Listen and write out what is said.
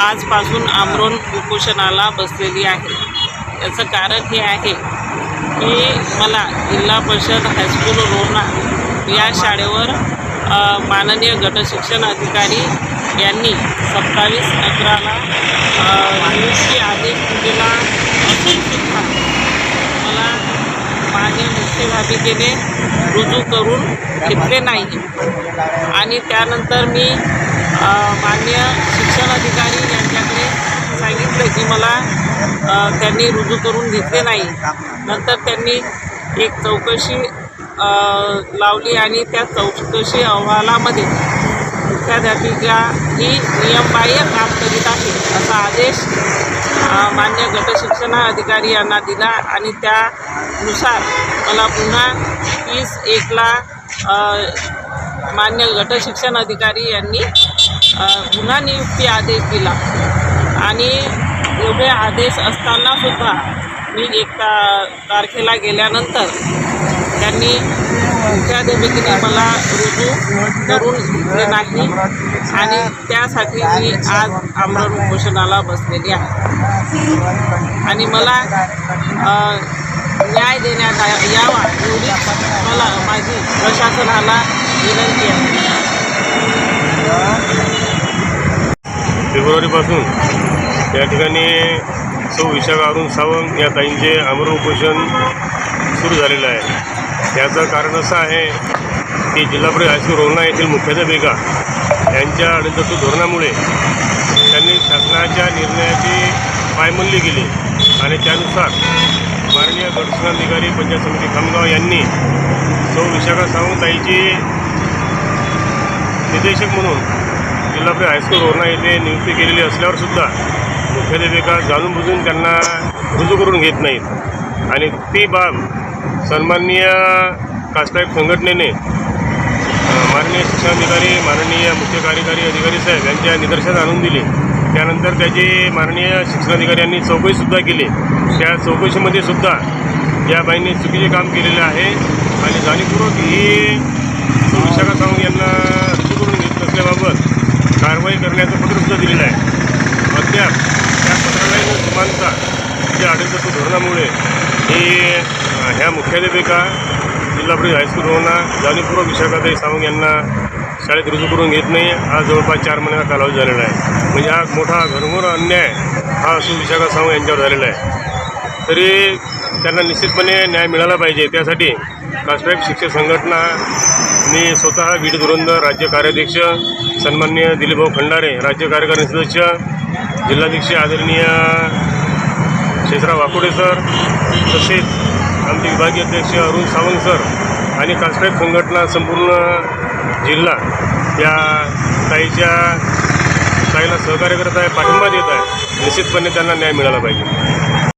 आजपासून आमरोन उपोषणाला बसलेली आहे. याचं कारण हे आहे की मला जिल्हा परिषद हायस्कूल रोना या शाळेवर माननीय गटशिक्षण अधिकारी यांनी सत्तावीस अकराला नियुक्ती आदेश दिला असून सुद्धा मला मान्य मुख्याध्यापिकेने रुजू करून घेतले नाही. आणि त्यानंतर मी मान्य शिक्षण अधिकारी यांच्याकडे सांगितलं की मला त्यांनी रुजू करून घेतले नाही. नंतर त्यांनी एक चौकशी लावली आणि त्या चौकशी अहवालामध्ये मुख्याध्यापिका ही नियमबाह्य काम करीत आहे असा आदेश मान्य गटशिक्षण अधिकारी यांना दिला आणि त्यानुसार मला पुन्हा तीस एकला मान्य गटशिक्षण अधिकारी यांनी गुन्हा पुन्हा नियुक्ती आदेश दिला. आणि एवढे आदेश असतानासुद्धा मी एक ता तारखेला गेल्यानंतर त्यांनी मुख्याध्यापिकेने मला रुजू करून घेतले नाही आणि त्यासाठी मी आज आमरण उपोषणाला बसलेली आहे. आणि मला न्याय देण्यात यावा एवढीच मला माझी प्रशासनाला विनंती आहे. फेब्रुवारीपासून या ठिकाणी सौ विशाखा अरुण सावंत या ताईंचे अमर उपोषण सुरू झालेलं आहे. याचं कारण असं आहे की जिल्हा परिषद हायस्कूल रोहना येथील मुख्याध्यापिका यांच्या अडचण धोरणामुळे त्यांनी शासनाच्या निर्णयाची पायमल्ली केली आणि त्यानुसार माननीय गटशिक्षणाधिकारी पंचायत समिती खामगाव यांनी सौ विशाखा सावंत ताईची निदेशक म्हणून जिल्हापरी हायस्कूल रोहना येथे नियुक्ती केलेली असल्यावरसुद्धा मुख्याध्यापिका जाणून बुजून त्यांना रुजू करून घेत नाहीत. आणि ती बाब सन्माननीय कास्टाईब संघटनेने माननीय शिक्षणाधिकारी माननीय मुख्य कार्यकारी अधिकारी साहेब यांच्या निदर्शनात आणून दिली. त्यानंतर त्याचे माननीय शिक्षणाधिकाऱ्यांनी चौकशीसुद्धा केली. त्या चौकशीमध्ये सुद्धा या बाईंनी चुकीचे काम केलेले आहे. आणि जाणीवपूर्वक ही विशाखा त्या आडतत्व धोरणामुळे ही ह्या मुख्याध्यापिका जिल्हा परिषद हायस्कूल रोहना जाणीवपूर्वक विशाखाताई सावंग यांना शाळेत रुजू करून घेत नाही. हा जवळपास चार महिन्याचा कालावधी झालेला आहे. म्हणजे हा मोठा घरमोर अन्याय हा असून विशाखा सावंत यांच्यावर झालेला आहे. तरी त्यांना निश्चितपणे न्याय मिळाला पाहिजे. त्यासाठी कास्ट्राईब शिक्षक संघटना मी स्वतः बीड धुरंदर राज्य कार्याध्यक्ष सन्मान्य दिलीपभाऊ खंडारे राज्य कार्यकारिणी सदस्य जिल्हाध्यक्ष आदरणीय शेषराव वाकोडे सर तसेच आमचे विभागीय अध्यक्ष अरुण सावंत सर आणि कास्ट्रेक संघटना संपूर्ण जिल्हा या ताईच्या ताईला सहकार्य करत आहे पाठिंबा देत आहे. निश्चितपणे त्यांना न्याय मिळाला पाहिजे.